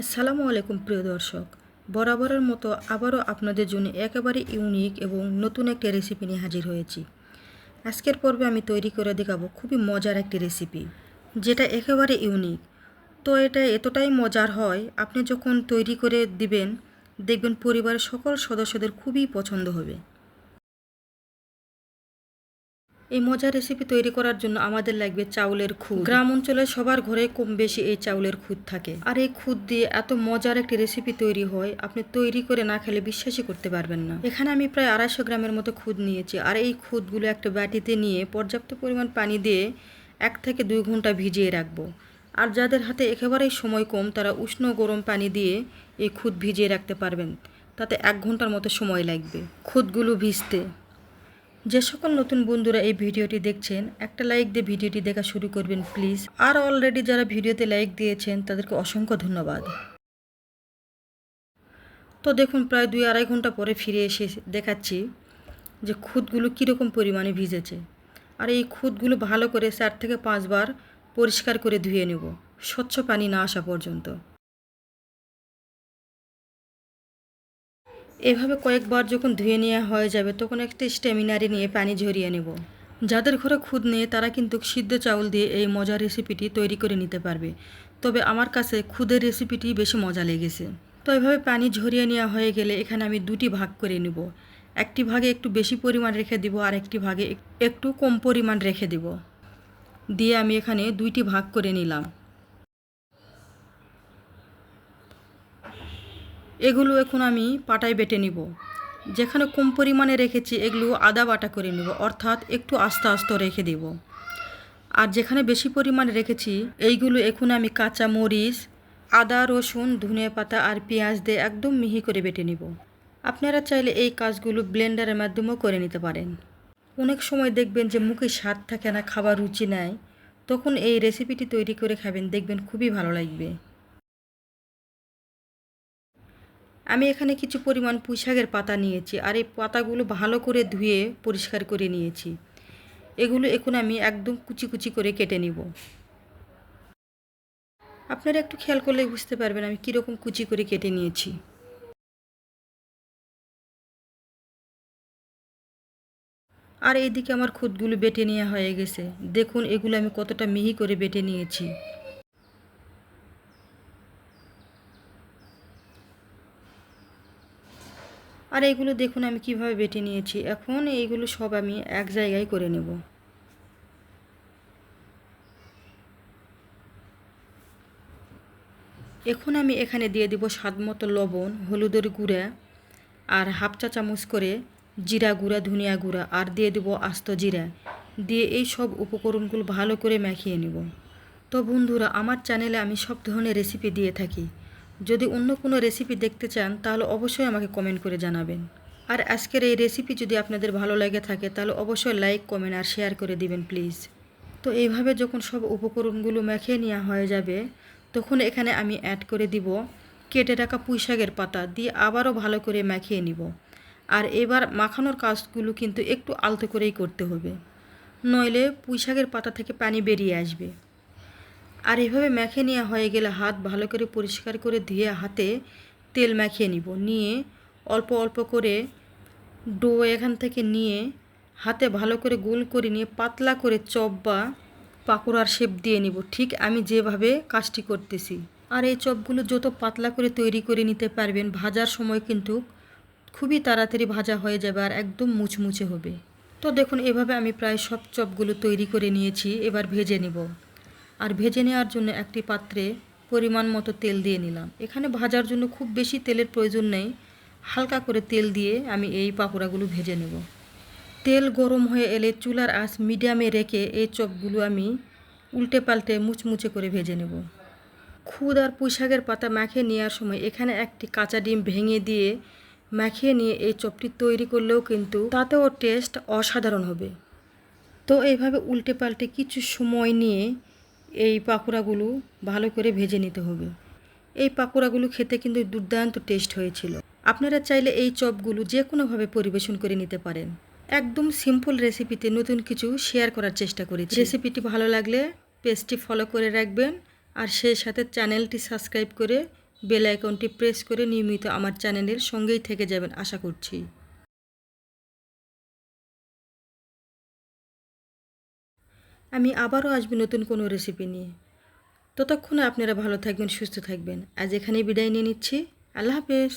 আসসালামু আলাইকুম প্রিয় দর্শক। বরাবরের মতো আবারও আপনাদের জন্য একেবারে ইউনিক এবং নতুন একটি রেসিপি নিয়ে হাজির হয়েছি। আজকের পর্বে আমি তৈরি করে দেখাবো খুবই মজার একটি রেসিপি যেটা একেবারে ইউনিক। তো এটা এতটাই মজার হয়, আপনি যখন তৈরি করে দিবেন, দেখবেন পরিবারের সকল সদস্যদের খুবই পছন্দ হবে। এই মজার রেসিপি তৈরি করার জন্য আমাদের লাগবে চাউলের খুদ। গ্রাম অঞ্চলে সবার ঘরে কম বেশি এই চাউলের খুদ থাকে। আর এই খুদ দিয়ে এত মজার একটি রেসিপি তৈরি হয়, আপনি তৈরি করে না খেলে বিশ্বাসই করতে পারবেন না। এখানে আমি প্রায় আড়াইশো গ্রামের মতো খুদ নিয়েছি। আর এই খুদগুলো একটা বাটিতে নিয়ে পর্যাপ্ত পরিমাণ পানি দিয়ে এক থেকে দুই ঘণ্টা ভিজিয়ে রাখব। আর যাদের হাতে একেবারেই সময় কম, তারা উষ্ণ গরম পানি দিয়ে এই খুদ ভিজিয়ে রাখতে পারবেন। তাতে এক ঘণ্টার মতো সময় লাগবে। খুদগুলো ভিজতে। যে সকল নতুন বন্ধুরা এই ভিডিওটি দেখছেন, একটা লাইক দিয়ে ভিডিওটি দেখা শুরু করবেন প্লিজ আর অলরেডি যারা ভিডিওতে লাইক দিয়েছেন, তাদেরকে অসংখ্য ধন্যবাদ। তো দেখুন, প্রায় দুই আড়াই ঘণ্টা পরে ফিরে এসে দেখাচ্ছি যে খুদগুলো কীরকম পরিমাণে ভিজেছে। আর এই খুদগুলো ভালো করে চার থেকে পাঁচবার পরিষ্কার করে ধুয়ে নেব, স্বচ্ছ পানি না আসা পর্যন্ত। এভাবে কয়েকবার যখন ধুয়ে নেওয়া হয়ে যাবে, তখন একটা স্টেমিনারি নিয়ে পানি ঝরিয়ে নেব। যাদের ঘরে খুদ নেই, তারা কিন্তু সিদ্ধ চাউল দিয়ে এই মজার রেসিপিটি তৈরি করে নিতে পারবে। তবে আমার কাছে খুদের রেসিপিটি বেশি মজা লেগেছে। তো এভাবে পানি ঝরিয়ে নেওয়া হয়ে গেলে এখানে আমি দুটি ভাগ করে নেব। একটি ভাগে একটু বেশি পরিমাণ রেখে দিব, আর একটি ভাগে একটু কম পরিমাণ রেখে দিব। দিয়ে আমি এখানে দুইটি ভাগ করে নিলাম। এগুলো এখন আমি পাটায় বেটে নিব। যেখানে কম পরিমাণে রেখেছি এগুলো আদা বাটা করে নেব, অর্থাৎ একটু আস্তে আস্তে রেখে দেব। আর যেখানে বেশি পরিমাণে রেখেছি, এইগুলো এখন আমি কাঁচা মরিচ, আদা, রসুন, ধনে পাতা আর পেঁয়াজ দিয়ে একদম মিহি করে বেটে নিব। আপনারা চাইলে এই কাজগুলো ব্লেন্ডারের মাধ্যমেও করে নিতে পারেন। অনেক সময় দেখবেন যে মুখে স্বাদ থাকে না, খাবার রুচি নেয় তখন এই রেসিপিটি তৈরি করে খাবেন, দেখবেন খুবই ভালো লাগবে। আমি এখানে কিছু পরিমাণ পুঁইশাকের পাতা নিয়েছি আর এই পাতাগুলো ভালো করে ধুয়ে পরিষ্কার করে নিয়েছি। এগুলো এখন আমি একদম কুচি কুচি করে কেটে নিব। আপনারা একটু খেয়াল করলে বুঝতে পারবেন আমি কীরকম কুচি করে কেটে নিয়েছি। আর এইদিকে আমার খুদগুলো বেটে নেওয়া হয়ে গেছে। দেখুন, এগুলো আমি কতটা মিহি করে বেটে নিয়েছি। আর এইগুলো দেখুন, আমি কীভাবে বেটে নিয়েছি। এখন এইগুলো সব আমি এক জায়গায় করে নেব। এখন আমি এখানে দিয়ে দিব স্বাদ মতো লবণ, হলুদের গুঁড়া আর হাফ চা চামচ করে জিরা গুঁড়া, ধনিয়া গুঁড়া আর দিয়ে দেবো আস্ত জিরা। দিয়ে এই সব উপকরণগুলো ভালো করে মাখিয়ে নেব। তো বন্ধুরা, আমার চ্যানেলে আমি সব ধরনের রেসিপি দিয়ে থাকি। যদি অন্য কোনো রেসিপি দেখতে চান, তাহলে অবশ্যই আমাকে কমেন্ট করে জানাবেন। আর আজকের এই রেসিপি যদি আপনাদের ভালো লেগে থাকে, তাহলে অবশ্যই লাইক কমেন্ট আর শেয়ার করে দিবেন প্লিজ তো এইভাবে যখন সব উপকরণগুলো মেখে নেওয়া হয়ে যাবে, তখন এখানে আমি অ্যাড করে দিব কেটে রাখা পুঁইশাকের পাতা দিয়ে আবারও ভালো করে মাখিয়ে নিব। আর এবার মাখানোর কাজগুলো কিন্তু একটু আলতো করেই করতে হবে। নইলে পুঁইশাকের পাতা থেকে পানি বেরিয়ে আসবে। আর এভাবে মেখে নেওয়া হয়ে গেলে হাত ভালো করে পরিষ্কার করে ধুয়ে হাতে তেল মাখিয়ে নিব। নিয়ে অল্প অল্প করে ডো এখান থেকে নিয়ে হাতে ভালো করে গোল করে নিয়ে পাতলা করে চপ বা পাকোড়ার শেপ দিয়ে নিব। ঠিক আমি যেভাবে কাজটি করতেছি। আর এই চপগুলো যত পাতলা করে তৈরি করে নিতে পারবেন, ভাজার সময় কিন্তু খুবই তাড়াতাড়ি ভাজা হয়ে যাবে আর একদম মুচমুচে হবে। তো দেখুন, এভাবে আমি প্রায় সব চপগুলো তৈরি করে নিয়েছি। এবার ভেজে নেব। আর ভেজে নেওয়ার জন্য একটি পাত্রে পরিমাণ মতো তেল দিয়ে নিলাম। এখানে ভাজার জন্য খুব বেশি তেলের প্রয়োজন নেই। হালকা করে তেল দিয়ে আমি এই পাকোড়াগুলো ভেজে নেব। তেল গরম হয়ে এলে চুলার আঁচ মিডিয়ামে রেখে এই চপগুলো আমি উল্টে পাল্টে মুচমুচে করে ভেজে নেব। খুদ আর পুঁইশাকের পাতা মাখিয়ে নেওয়ার সময় এখানে একটি কাঁচা ডিম ভেঙে দিয়ে মাখিয়ে নিয়ে এই চপটি তৈরি করলেও কিন্তু তাতেও টেস্ট অসাধারণ হবে। তো এইভাবে উল্টে পাল্টে কিছু সময় নিয়ে এই পাকোড়াগুলো ভালো করে ভেজে নিতে হবে। এই পাকোড়াগুলো খেতে কিন্তু দুর্দান্ত টেস্ট হয়েছিল। আপনারা চাইলে এই চপগুলো যে কোনোভাবে পরিবেশন করে নিতে পারেন। একদম সিম্পল রেসিপিতে নতুন কিছু শেয়ার করার চেষ্টা করেছি। রেসিপিটি ভালো লাগলে পেজটি ফলো করে রাখবেন আর সেই সাথে চ্যানেলটি সাবস্ক্রাইব করে বেল আইকনটি প্রেস করে নিয়মিত আমার চ্যানেলের সঙ্গেই থেকে যাবেন, আশা করছি। আমি আবারও আসব নতুন কোনো রেসিপি নিয়ে। ততক্ষণে আপনারা ভালো থাকবেন, সুস্থ থাকবেন। আজ এখানেই বিদায় নিয়ে নিচ্ছি। আল্লাহ হাফেজ।